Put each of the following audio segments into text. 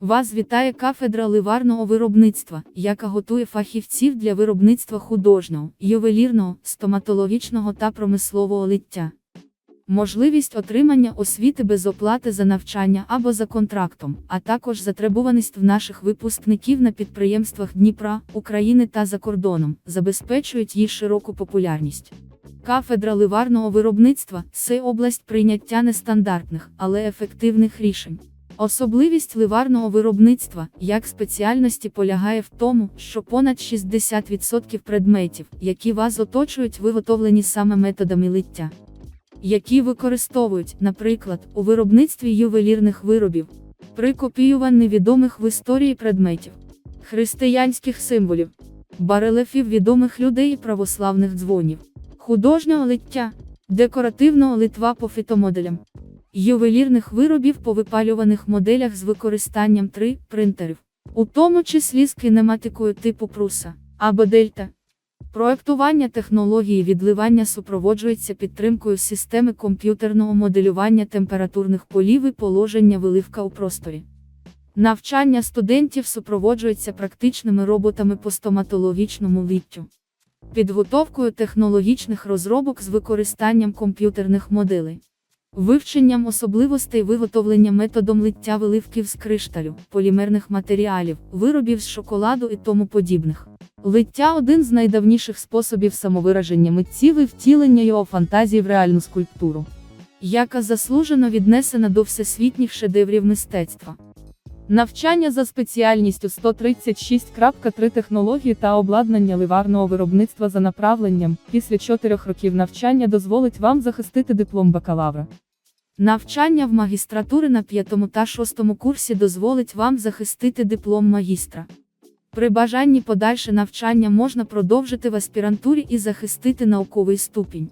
Вас вітає кафедра ливарного виробництва, яка готує фахівців для виробництва художнього, ювелірного, стоматологічного та промислового лиття. Можливість отримання освіти без оплати за навчання або за контрактом, а також затребуваність в наших випускників на підприємствах Дніпра, України та за кордоном, забезпечують їй широку популярність. Кафедра ливарного виробництва це область прийняття нестандартних, але ефективних рішень. Особливість ливарного виробництва як спеціальності полягає в тому, що понад 60% предметів, які вас оточують, виготовлені саме методами лиття, які використовують, наприклад, у виробництві ювелірних виробів, при копіюванні відомих в історії предметів, християнських символів, барелефів відомих людей і православних дзвонів, художнього лиття, декоративного литва по фітомоделям. Ювелірних виробів по випалюваних моделях з використанням 3 принтерів, у тому числі з кинематикою типу пруса або дельта. Проектування технології відливання супроводжується підтримкою системи комп'ютерного моделювання температурних полів і положення виливка у просторі. Навчання студентів супроводжується практичними роботами по стоматологічному літтю, підготовкою технологічних розробок з використанням комп'ютерних моделей. Вивченням особливостей виготовлення методом лиття виливків з кришталю, полімерних матеріалів, виробів з шоколаду і тому подібних. Лиття один з найдавніших способів самовираження митців і втілення його фантазії в реальну скульптуру, яка заслужено віднесена до всесвітніх шедеврів мистецтва. Навчання за спеціальністю 136.3 технології та обладнання ливарного виробництва за направленням, після 4 років навчання дозволить вам захистити диплом бакалавра. Навчання в магістратури на п'ятому та шостому курсі дозволить вам захистити диплом магістра. При бажанні подальше навчання можна продовжити в аспірантурі і захистити науковий ступінь.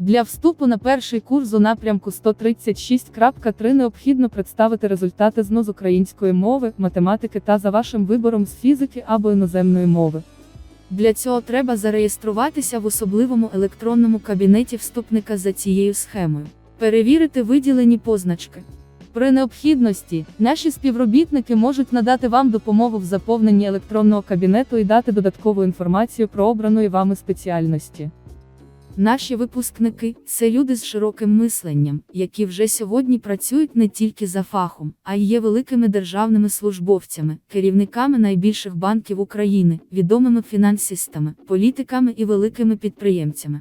Для вступу на перший курс у напрямку 136.3 необхідно представити результати ЗНО з української мови, математики та за вашим вибором з фізики або іноземної мови. Для цього треба зареєструватися в особливому електронному кабінеті вступника за цією схемою, перевірити виділені позначки. При необхідності, наші співробітники можуть надати вам допомогу в заповненні електронного кабінету і дати додаткову інформацію про обраної вами спеціальності. Наші випускники це люди з широким мисленням, які вже сьогодні працюють не тільки за фахом, а й є великими державними службовцями, керівниками найбільших банків України, відомими фінансистами, політиками і великими підприємцями.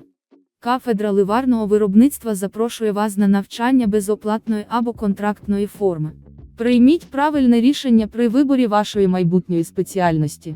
Кафедра ливарного виробництва запрошує вас на навчання безоплатної або контрактної форми. Прийміть правильне рішення при виборі вашої майбутньої спеціальності.